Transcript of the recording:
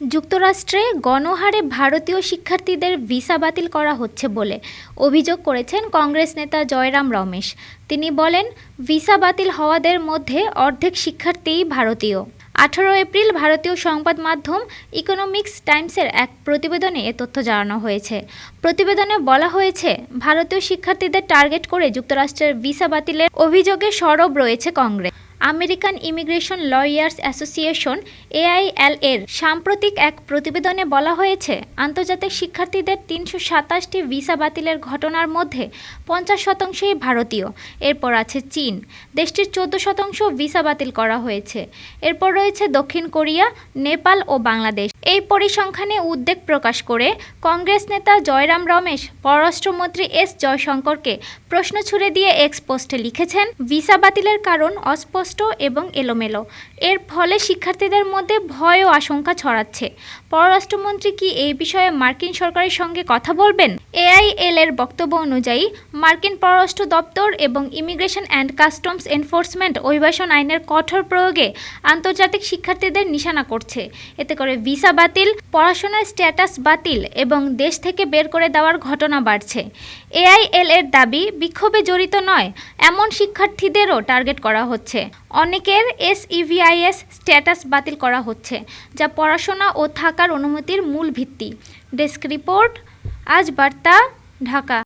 যুক্তরাষ্ট্রে গণহারে ভারতীয় শিক্ষার্থীদের ভিসা বাতিল করা হচ্ছে বলে অভিযোগ করেছেন কংগ্রেস নেতা জয়রাম রমেশ। তিনি বলেন, ভিসা বাতিল হওয়াদের মধ্যে অর্ধেক শিক্ষার্থীই ভারতীয়। আঠারো এপ্রিল ভারতীয় সংবাদ মাধ্যম ইকোনমিক্স টাইমসের এক প্রতিবেদনে এ তথ্য জানানো হয়েছে। প্রতিবেদনে বলা হয়েছে, ভারতীয় শিক্ষার্থীদের টার্গেট করে যুক্তরাষ্ট্রের ভিসা বাতিলের অভিযোগে সরব রয়েছে Congress. American immigration lawyers association AIL এর সাম্প্রতিক এক প্রতিবেদনে বলা হয়েছে, আন্তর্জাতিক শিক্ষার্থীদের তিনশো সাতাশটি ভিসা বাতিলের ঘটনার মধ্যে পঞ্চাশ শতাংশই ভারতীয়। এরপর আছে চীন। দেশটির চোদ্দ শতাংশ ভিসা বাতিল করা হয়েছে। এরপর রয়েছে দক্ষিণ কোরিয়া, নেপাল ও বাংলাদেশ। এই পরিসংখ্যানে উদ্বেগ প্রকাশ করে কংগ্রেস নেতা জয়রাম রমেশ, পররাষ্ট্রমন্ত্রী এস জয়শঙ্করকে প্রশ্ন ছুড়ে দিয়ে এক্স পোস্টে লিখেছেন, ভিসা বাতিলের কারণ অস্পষ্ট এবং এলোমেলো। এর ফলে শিক্ষার্থীদের মধ্যে ভয় ও আশঙ্কা ছড়াচ্ছে। পররাষ্ট্রমন্ত্রী কি এই বিষয়ে মার্কিন সরকারের সঙ্গে কথা বলবেন? এআইএল এর বক্তব্য অনুযায়ী, মার্কিন পররাষ্ট্র দপ্তর এবং ইমিগ্রেশন অ্যান্ড কাস্টমস এনফোর্সমেন্ট অভিবাসন আইনের কঠোর প্রয়োগে আন্তর্জাতিক শিক্ষার্থীদের নিশানা করছে। এতে করে ভিসা বাতিল, পড়াশোনার স্ট্যাটাস বাতিল এবং দেশ থেকে বের করে দেওয়ার ঘটনা বাড়ছে। এআইএল এর দাবি বিক্ষোভে জড়িত নয়, এমন শিক্ষার্থীদেরও টার্গেট করা হচ্ছে। অনেকের এসইভিআইএস স্ট্যাটাস বাতিল করা হচ্ছে, যা পড়াশোনা ও থাকার অনুমতির মূল ভিত্তি। ডেস্ক রিপোর্ট, আজ বার্তা, ঢাকা।